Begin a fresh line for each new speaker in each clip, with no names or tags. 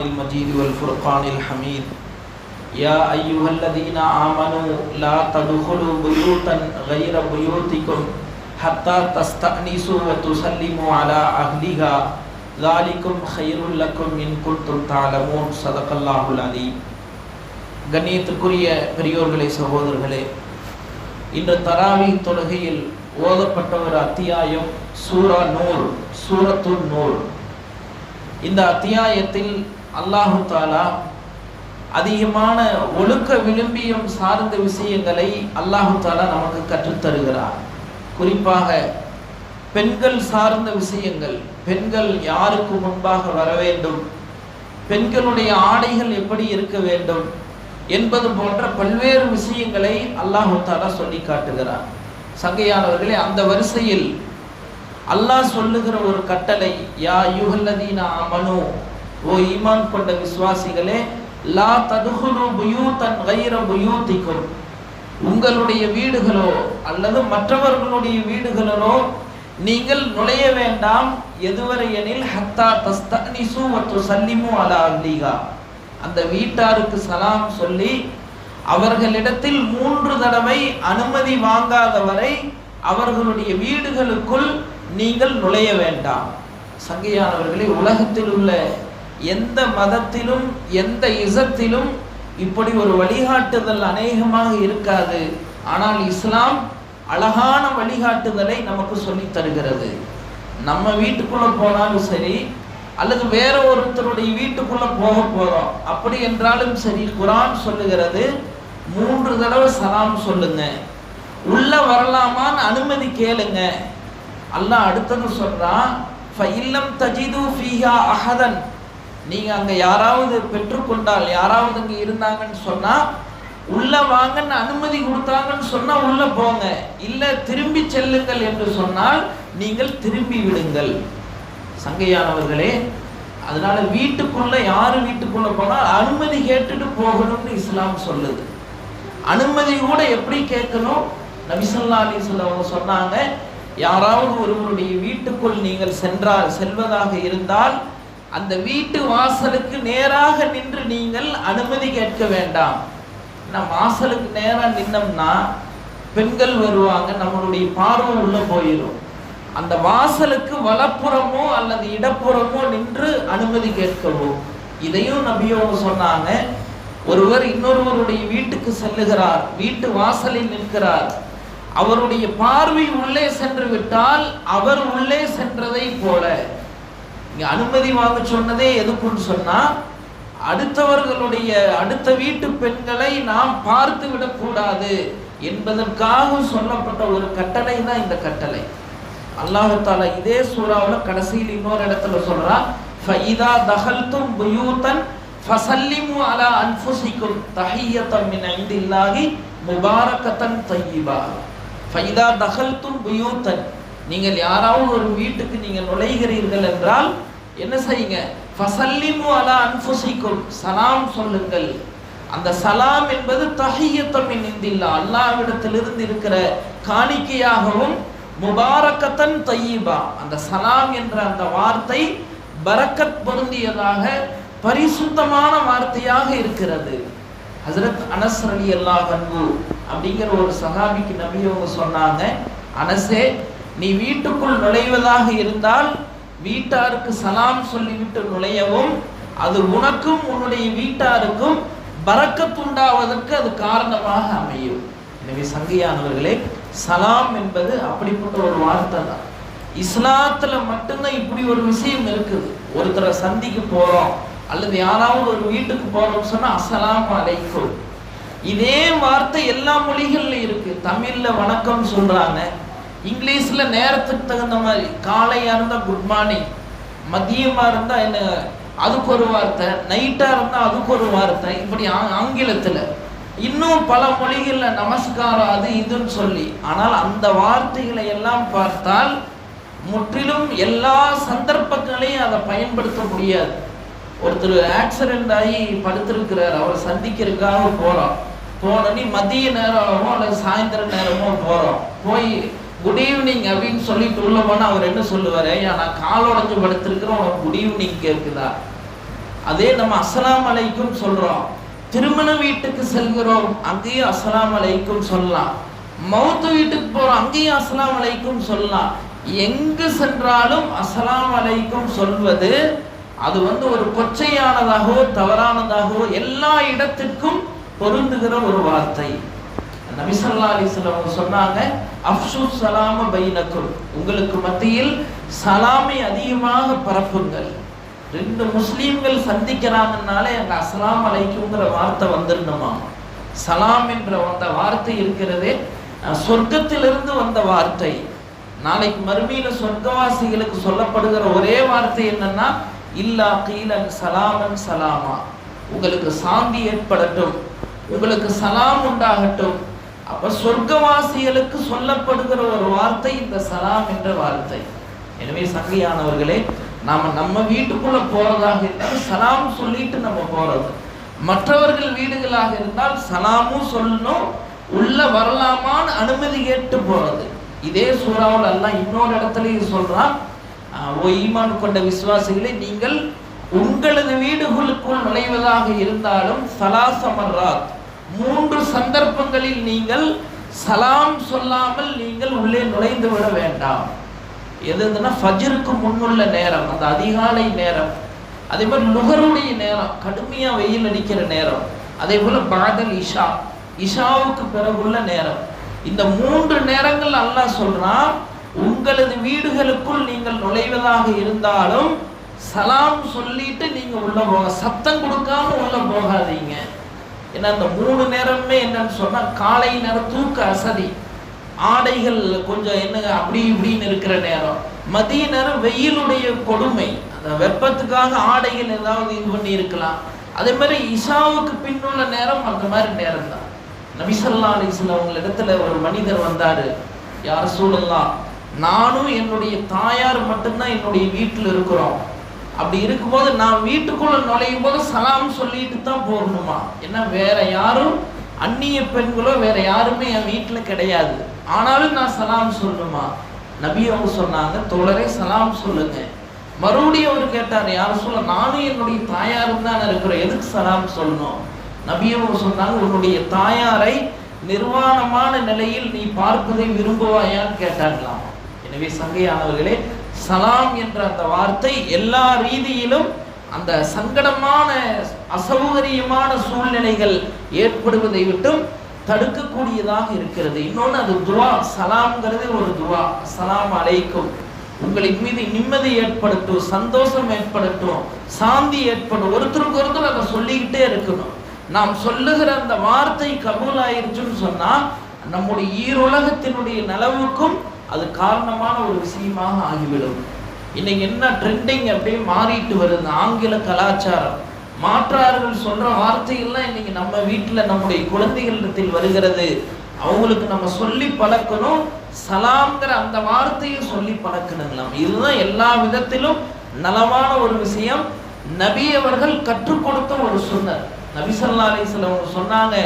المجيد والفرقان الحميد يا أيها الذين آمنوا لا تدخلوا بيوتا غير بيوتكم حتى تستأنسوا وتسلموا على أهلها ذلكم خير لكم إن كنتم تعلمون صدق الله العليم கண்ணியத்துக்குரிய பெரியோர்களே சகோதரர்களே இன்று தராவி தொழுகையில் ஓதப்பட்ட ஒரு அத்தியாயம் சூரா நூர் சூரத்துல் நூர் இந்த அத்தியாயத்தில் அல்லாஹு தாலா அதிகமான ஒழுக்க விளிம்பியம் சார்ந்த விஷயங்களை அல்லாஹு தாலா நமக்கு கற்றுத்தருகிறார். குறிப்பாக பெண்கள் சார்ந்த விஷயங்கள் பெண்கள் யாருக்கு முன்பாக வர வேண்டும் பெண்களுடைய ஆடைகள் எப்படி இருக்க வேண்டும் என்பது போன்ற பல்வேறு விஷயங்களை அல்லாஹு தாலா சொல்லி காட்டுகிறார். சங்கையானவர்களே அந்த வரிசையில் அல்லாஹ் சொல்லுகிற ஒரு கட்டளை யா யுகல்லதீனா அமனு ஓ ஈமான் கொண்ட விசுவாசிகளே லா ததுகுலு புயூத்தன் கைர புயூத்திக்கும். உங்களுடைய வீடுகளோ அல்லது மற்றவர்களுடைய வீடுகளிலோ நீங்கள் நுழைய வேண்டாம். எதுவரை எனில் ஹத்தா தஸ்தனிசு மற்றும் சல்லிமு அலா அல்லிகா. அந்த வீட்டாருக்கு சலாம் சொல்லி அவர்களிடத்தில் மூன்று தடவை அனுமதி வாங்காத வரை அவர்களுடைய வீடுகளுக்குள் நீங்கள் நுழைய வேண்டாம். சங்கையானவர்களே உலகத்தில் உள்ள எந்த மதத்திலும் எந்த இசத்திலும் இப்படி ஒரு வழிகாட்டுதல் அநேகமாக இருக்காது. ஆனால் இஸ்லாம் அழகான வழிகாட்டுதலை நமக்கு சொல்லி தருகிறது. நம்ம வீட்டுக்குள்ளே போனாலும் சரி அல்லது வேற ஒருத்தருடைய வீட்டுக்குள்ளே போக போகிறோம் அப்படி என்றாலும் சரி குரான் சொல்லுகிறது மூன்று தடவை சலாம் சொல்லுங்க. உள்ள வரலாமான்னு அனுமதி கேளுங்க. அல்லாஹ் அடுத்தது சொல்றான் ஃபைல்லம் தஜிது ஃபீஹா அஹதன். நீங்கள் அங்கே யாராவது பெற்றுக்கொண்டால் யாராவது இங்கே இருந்தாங்கன்னு சொன்னால் உள்ளே வாங்கன்னு அனுமதி கொடுத்தாங்கன்னு சொன்னால் உள்ளே போங்க. இல்லை திரும்பி செல்லுங்கள் என்று சொன்னால் நீங்கள் திரும்பி விடுங்கள். சங்கையானவர்களே அதனால வீட்டுக்குள்ளே யார் வீட்டுக்குள்ளே போனால் அனுமதி கேட்டுட்டு போகணும்னு இஸ்லாம் சொல்லுது. அனுமதி கூட எப்படி கேட்கணும்? நபிசல்லா அலிஸ்ல அவங்க சொன்னாங்க யாராவது ஒருவருடைய வீட்டுக்குள் நீங்கள் சென்றால் செல்வதாக இருந்தால் அந்த வீட்டு வாசலுக்கு நேராக நின்று நீங்கள் அனுமதி கேட்க வேண்டாம். நம் வாசலுக்கு நேராக நின்னோம்னா பெண்கள் வருவாங்க நம்மளுடைய பார்வை உள்ள போயிடும் அந்த வாசலுக்கு வலப்புறமோ அல்லது இடப்புறமோ நின்று அனுமதி கேட்கவோ இதையும் நபியோங்க சொன்னாங்க. ஒருவர் இன்னொருவருடைய வீட்டுக்கு செல்லுகிறார் வீட்டு வாசலில் நிற்கிறார். அவருடைய பார்வை உள்ளே சென்று விட்டால் அவர் உள்ளே சென்றதை போல. இங்க அனுமதி வாங்க சொன்னதே எதுக்குன்னு சொன்னா அடுத்தவர்களுடைய அடுத்த வீட்டு பெண்களை நாம் பார்த்து விடக்கூடாது என்பதற்காக சொல்லப்பட்ட ஒரு கட்டளை தான் இந்த கட்டளை. அல்லாஹு தாலா இதே சூறாவில் கடைசியில் இன்னொரு இடத்துல சொல்றா ஃபைதா தஹல்தும் புயூதன் ஃபசல்லிமு அலா அன்ஃபுசிக்கும் தஹியத்தம் மின் இந்தில்லாஹி முபாரக்கத்தன் தையிபா ஃபைதா தஹல்தும் புயூத்தன் நீங்கள் யாராவது ஒரு வீட்டுக்கு நீங்கள் நுழைகிறீர்கள் என்றால் என்ன செய்யுங்க? ஃபசல்லிமு அலா அன்ஃபுசிக்கும் சலாம் சொல்லுங்கள். அந்த சலாம் என்பது தஹியத்தம் இந்தில்லா அல்லாவிடத்திலிருந்து இருக்கிற காணிக்கையாகவும் முபாரக்கத்தன் தையீபா. அந்த சலாம் என்ற அந்த வார்த்தை பரக்கத் பொருந்தியதாக பரிசுத்தமான வார்த்தையாக இருக்கிறது. ஹசரத் அனஸ் அலி அல்லாஹ் அப்படிங்கிற ஒரு சகாபிக்கு நபி அவங்க சொன்னாங்க அனசே நீ வீட்டுக்குள் நுழைவதாக இருந்தால் வீட்டாருக்கு சலாம் சொல்லிவிட்டு நுழையவும் அது உனக்கும் உன்னுடைய வீட்டாருக்கும் பறக்கத்துண்டாவதற்கு அது காரணமாக அமையும். எனவே சங்கையானவர்களே சலாம் என்பது அப்படிப்பட்ட ஒரு வார்த்தை தான். இஸ்லாத்துல மட்டும்தான் இப்படி ஒரு விஷயம் இருக்குது. ஒருத்தரை சந்திக்கு போறோம் அல்லது யாராவது ஒரு வீட்டுக்கு போறோம்னு சொன்னா அசலாம் அலைக்கும். இதே வார்த்தை எல்லா மொழிகள்ல இருக்கு. தமிழ்ல வணக்கம் சொல்றாங்க. இங்கிலீஷில் நேரத்துக்கு தகுந்த மாதிரி காலையாக இருந்தால் குட் மார்னிங் மதியமாக இருந்தால் என்ன அதுக்கு ஒரு வார்த்தை நைட்டாக இருந்தால் அதுக்கு ஒரு வார்த்தை இப்படி ஆ- இன்னும் பல மொழிகளில் நமஸ்காரம் அது இதுன்னு சொல்லி ஆனால் அந்த வார்த்தைகளை எல்லாம் பார்த்தால் முற்றிலும் எல்லா சந்தர்ப்பங்களையும் அதை பயன்படுத்த முடியாது. ஒருத்தர் ஆக்சிடென்ட் ஆகி படுத்திருக்கிறார் அவரை சந்திக்கிறதுக்காக போகிறோம் போனோன்னே மதிய நேரமோ அல்லது சாயந்தர நேரமோ போகிறோம் போய் குட் ஈவினிங் அப்படின்னு சொல்லிட்டு உள்ள போனால் அவர் என்ன சொல்லுவார்? ஐயா நான் கால் உடஞ்சு படுத்திருக்கிறோம் குட் ஈவினிங் கேட்குதா? அதே நம்ம அஸ்லாம் அலைக்கும் சொல்கிறோம் திருமண வீட்டுக்கு செல்கிறோம். அங்கேயும் அஸ்லாம் அலைக்கும் சொல்லலாம். மௌத்து வீட்டுக்கு போகிறோம் அங்கேயும் அஸ்லாம் அலைக்கும் சொல்லலாம். எங்கு சென்றாலும் அஸ்லாம் அலைக்கும் சொல்வது அது வந்து ஒரு கொச்சையானதாகவோ தவறானதாகவோ எல்லா இடத்திற்கும் பொருந்துகிற ஒரு வார்த்தை. நபி ஸல்லல்லாஹு அவங்க சொன்னாங்க அப்சு சலாம பைனக்கும். உங்களுக்கு மத்தியில் சலாமை அதிகமாக பரப்புங்கள். ரெண்டு முஸ்லீம்கள் சந்திக்கிறாங்கனாலே அங்க அஸ்லாம் அலைக்குங்கிற வார்த்தை வந்துடணுமா சலாம் என்ற அந்த வார்த்தை இருக்கிறதே சொர்க்கத்திலிருந்து வந்த வார்த்தை. நாளைக்கு மறுமையில சொர்க்கவாசிகளுக்கு சொல்லப்படுகிற ஒரே வார்த்தை என்னன்னா இல்லா கீலன் சலாமன் சலாமா. உங்களுக்கு சாந்தி ஏற்படட்டும். உங்களுக்கு சலாம் உண்டாகட்டும். அப்ப சொர்க்கவாசிகளுக்கு சொல்லப்படுகிற ஒரு வார்த்தை இந்த சலாம் என்ற வார்த்தை. எனவே சங்கையானவர்களே நாம நம்ம வீட்டுக்குள்ள போறதாக இருந்தால் சலாம் சொல்லிட்டு நம்ம போறது. மற்றவர்கள் வீடுகளாக இருந்தால் சலாமும் சொல்லணும் உள்ள வரலாமான்னு அனுமதி கேட்டு போறது. இதே சூறாவில் எல்லாம் இன்னொரு இடத்துலையும் சொல்றான் ஓ ஈமான் கொண்ட விசுவாசிகளை நீங்கள் உங்களது வீடுகளுக்குள் நுழைவதாக இருந்தாலும் சலாசமர்ராத். மூன்று சந்தர்ப்பங்களில் நீங்கள் சலாம் சொல்லாமல் நீங்கள் உள்ளே நுழைந்து விட வேண்டாம். எதுன்னா ஃபஜ்ருக்கு முன்னுள்ள நேரம் அந்த அதிகாலை நேரம். அதே மாதிரி நுகருடைய நேரம் கடுமையாக வெயில் அடிக்கிற நேரம். அதே போல் பாதல் இஷா இஷாவுக்கு பிறகுள்ள நேரம். இந்த மூன்று நேரங்கள் அல்லாஹ் சொல்கிறான் உங்களது வீடுகளுக்குள் நீங்கள் நுழைவதாக இருந்தாலும் சலாம் சொல்லிட்டு நீங்கள் உள்ள போக சத்தம் கொடுக்காம உள்ள போகாதீங்க. ஏன்னா அந்த மூணு நேரமே என்னன்னு சொன்னா காலை நேரம் தூக்க அசதி. ஆடைகள் கொஞ்சம் என்ன அப்படி இப்படின்னு இருக்கிற நேரம். மதிய நேரம் வெயிலுடைய கொடுமை. அந்த வெப்பத்துக்காக ஆடைகள் ஏதாவது இது பண்ணி இருக்கலாம். அதே மாதிரி இஷாவுக்கு பின்னுள்ள நேரம் அந்த மாதிரி நேரம் தான் நபிசல்லா அலிஸ்ல அவங்க இடத்துல ஒரு மனிதர் வந்தாரு. யார் சூழலாம் நானும் என்னுடைய தாயார் மட்டும்தான் என்னுடைய வீட்டில் இருக்கிறோம். அப்படி இருக்கும்போது நான் வீட்டுக்குள்ள நுழையும் போது சலாம் சொல்லிட்டு தான் போகணுமா? ஏன்னா வேற யாரும் அந்நிய பெண்களோ வேற யாருமே என் வீட்டில் கிடையாது. ஆனாலும் நான் சலாம் சொல்லணுமா? நபி அவங்க சொன்னாங்க தோழரே சலாம் சொல்லுங்க. மறுபடியும் அவர் கேட்டார் யார் சொல்ல நானும் என்னுடைய தாயாரும் தான் இருக்கிறேன் எதுக்கு சலாம் சொல்லணும்? நபி அவங்க சொன்னாங்க உன்னுடைய தாயாரை நிர்வாணமான நிலையில் நீ பார்ப்பதை விரும்புவாயான்னு கேட்டாங்களாம். எனவே சங்கையானவர்களே சலாம் என்ற அந்த வார்த்தை எல்லா ரீதியிலும் அந்த சங்கடமான அசௌகரியமான சூழ்நிலைகள் ஏற்படுவதை விட்டும் தடுக்கக்கூடியதாக இருக்கிறது. இன்னொன்று அது துவா. சலாம்ங்கிறது ஒரு துவா. சலாம் அலைக்கும். உங்களின் மீது நிம்மதி ஏற்படட்டும் சந்தோஷம் ஏற்படட்டும் சாந்தி ஏற்படும். ஒருத்தருக்கு ஒருத்தர் அதை சொல்லிக்கிட்டே இருக்கணும். நாம் சொல்லுகிற அந்த வார்த்தை கபூல் ஆயிருச்சுன்னு சொன்னா நம்முடைய ஈருலகத்தினுடைய நலவுக்கும் அது காரணமான ஒரு விஷயமாக ஆகிவிடும். இன்னைக்கு என்ன ட்ரெண்டிங் அப்படியே மாறிட்டு வருது ஆங்கில கலாச்சாரம். மாற்றார்கள் சொல்ற வார்த்தைகள்லாம் இன்னைக்கு நம்ம வீட்டில் நம்முடைய குழந்தைகளிடத்தில் வருகிறது. அவங்களுக்கு நம்ம சொல்லி பழக்கணும் சலாம்ங்கிற அந்த வார்த்தையை சொல்லி பழக்கணுங்களாம் இதுதான் எல்லா விதத்திலும் நலமான ஒரு விஷயம். நபி அவர்கள் கற்றுக் கொடுத்த ஒரு சுன்னர் நபி ஸல்லல்லாஹு அவங்க சொன்னாங்க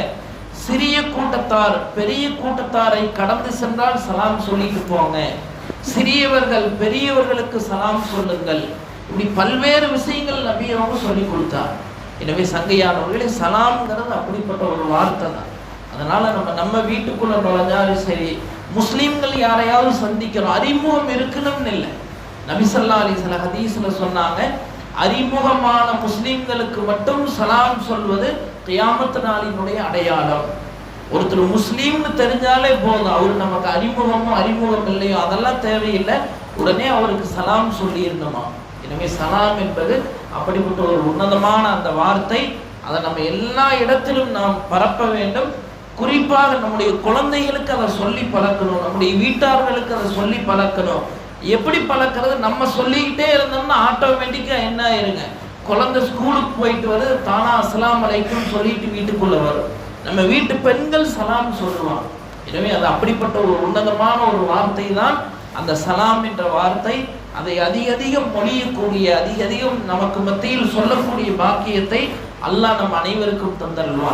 சிறிய கூட்டத்தார் பெரிய கூட்டத்தாரை கடந்து சென்றால் சலாம் சொல்லிட்டு போங்க. சிறியவர்கள் பெரியவர்களுக்கு சலாம் சொல்லுங்கள். இப்படி பல்வேறு விஷயங்கள் நபி அவங்க சொல்லி கொடுத்தார். எனவே சங்கையானவர்களே சலாம்ங்கிறது அப்படிப்பட்ட ஒரு வார்த்தை தான். அதனால நம்ம நம்ம வீட்டுக்குள்ள நுழைஞ்சாலும் சரி முஸ்லீம்கள் யாரையாவது சந்திக்கிறோம் அறிமுகம் இருக்கணும்னு இல்லை. நபிசல்லா அலிஸ்ல ஹதீஸ்ல சொன்னாங்க அறிமுகமான முஸ்லீம்களுக்கு மட்டும் சலாம் சொல்வது கியாமத்து நாளினுடைய அடையாளம். ஒருத்தர் முஸ்லீம்னு தெரிஞ்சாலே போதும். அவர் நமக்கு அறிமுகமோ அறிமுகம் இல்லையோ அதெல்லாம் தேவையில்லை. உடனே அவருக்கு சலாம் சொல்லியிருந்தோமா? எனவே சலாம் என்பது அப்படிப்பட்ட ஒரு உன்னதமான அந்த வார்த்தை. அதை நம்ம எல்லா இடத்திலும் நாம் பரப்ப வேண்டும். குறிப்பாக நம்முடைய குழந்தைகளுக்கு அதை சொல்லி பழக்கணும். நம்முடைய வீட்டார்களுக்கு அதை சொல்லி பழக்கணும். எப்படி பழக்கிறது? நம்ம சொல்லிக்கிட்டே இருந்தோம்னா ஆட்டோமேட்டிக்காக என்ன ஆயிருங்க? குழந்தை ஸ்கூலுக்கு போயிட்டு வருது தானா அஸ்லாம் அலைக்கும் சொல்லிட்டு வீட்டுக்குள்ள வரும் நம்ம வீட்டு பெண்கள் சலாம் சொல்லுவாங்க. எனவே அது அப்படிப்பட்ட ஒரு உன்னதமான ஒரு வார்த்தை தான் அந்த சலாம் என்ற வார்த்தை அதை அதிக அதிகம் மொழியக்கூடிய அதிக அதிகம் நமக்கு மத்தியில் சொல்லக்கூடிய பாக்கியத்தை அல்லாஹ் நம் அனைவருக்கும் தந்தருள்வான்.